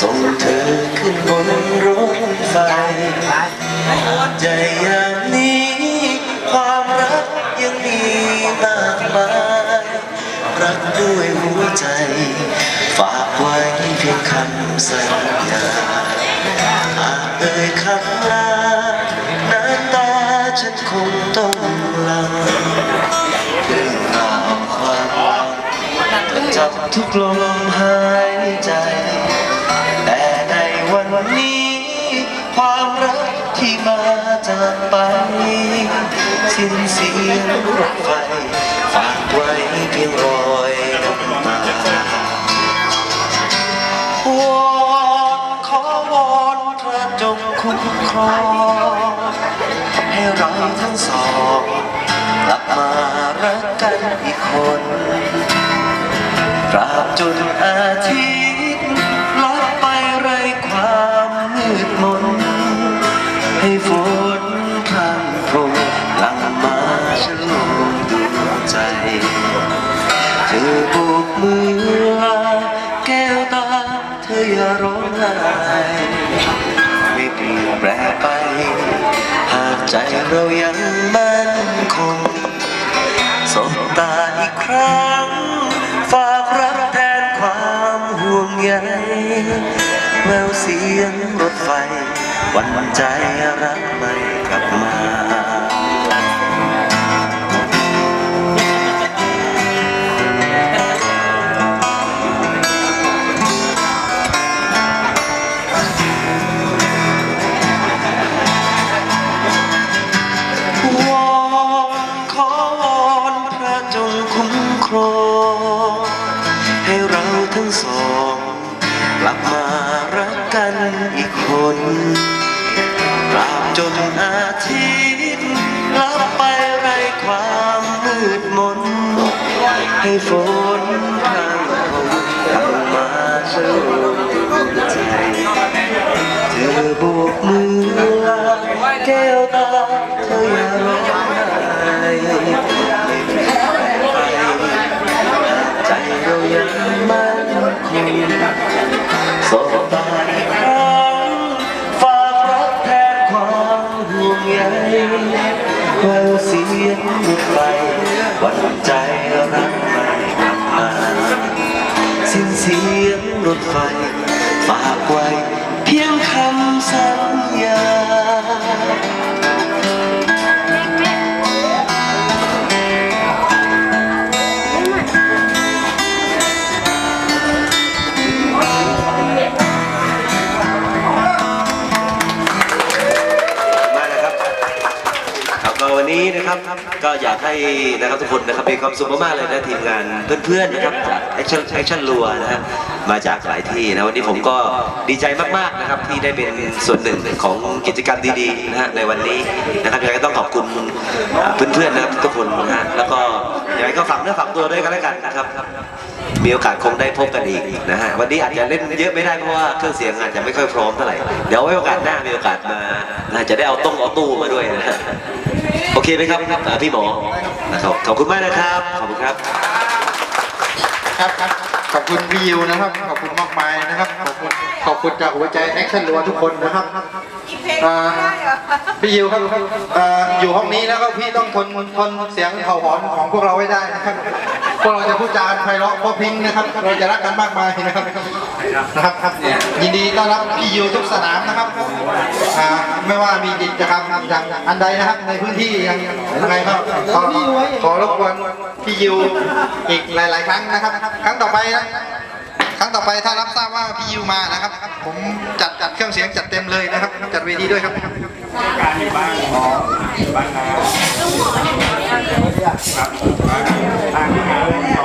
ส่งเธอขึ้นบนรถไฟใจอย่างนี้ ความรักยังมีมากมาย รักด้วยหัวใจ ฝากไว้เพียงคำสัญญาหากเอ่ยคำลาน้ำตาฉันคงต้องลังเรื่องราวความรักจะจับทุกลมหายใจ มาจากไปสิ้นเสียงรถไฟฝากไว้เพียงรอยน้ำตาวอนขอวอนพระจงคุ้มครองให้เราทั้งสองกลับมารักกันอีกคนตราบจนอาทิตย์ เธออย่าร้องไห้ไม่เปลี่ยนแปลไป หากใจเรายังมั่นคงสบตาอีกครั้ง ฝากรักแทนความห่วงใยแววเสียงรถไฟ วันวันใจรักไม่กลับมา ทั้งสอง กลับมารักกันอีกคนตราบจนอาทิตย์ลับไปไรความมืดมน ให้ฝนพรางพรมกลับมาเชื่อ วันใจรักไม่กลับมาสิ้นเสียงรถไฟฝากไว้ วันนี้นะครับก็อยากให้นะครับทุกคนนะครับมีความสุขมากๆเลยนะทีมงานเพื่อนๆนะครับจากแอคชั่นแอคชั่นรัวนะฮะมาจากหลายที่นะวันนี้ผมก็ดีใจมากๆนะครับที่ได้เป็นส่วนหนึ่งของกิจกรรมดีๆนะฮะในวันนี้นะครับยังไงก็ต้องขอบคุณเพื่อนๆนะครับทุกคนนะฮะแล้วก็ยังไงก็ฝากเนื้อฝากตัวด้วยกันแล้วกันนะครับมีโอกาสคงได้พบกันอีกนะฮะวันนี้อาจจะเล่นเยอะไม่ได้เพราะว่าเครื่องเสียงอาจจะไม่ค่อยพร้อมเท่าไหร่เดี๋ยวไว้โอกาสหน้ามีโอกาสมาอาจจะได้เอาต้งเอาตู้มาด้วยนะ เคไหมครับอ่าพี่หมอนะครับขอบคุณมากนะครับ ขอบคุณครับ ครับครับขอบคุณพี่ยิวนะครับ ขอบคุณมากมายนะครับ ขอบคุณขอบคุณจากหัวใจแอคชั่นรัวทุกคนนะครับอ่าพี่ยิวครับอ่าอยู่ห้องนี้แล้วก็พี่ต้องทนทนเสียงเห่าหอนของพวกเราไว้ได้นะครับพวกเราจะพูดจาไพเราะเพราะพริ้งนะครับ เราจะรักกันมากมายนะครับนะครับครับยินดีต้อนรับพี่ยิวทุกสนามนะครับอ่า ไม่ว่ามีกิจกรรมอย่างอันใดนะครับ ในพื้นที่ยังยังไงก็ขอขอรบกวนพี่ยิวอีกหลาย ๆ ครั้งนะครับ ครั้งต่อไปนะครั้งต่อไปถ้ารับทราบว่าพี่ยิวมานะครับ ผมจัดจัดเครื่องเสียงจัดเต็มเลยนะครับ จัดเวทีด้วยครับการอยู่บ้านอ๋อบ้านนาครับบ้านทา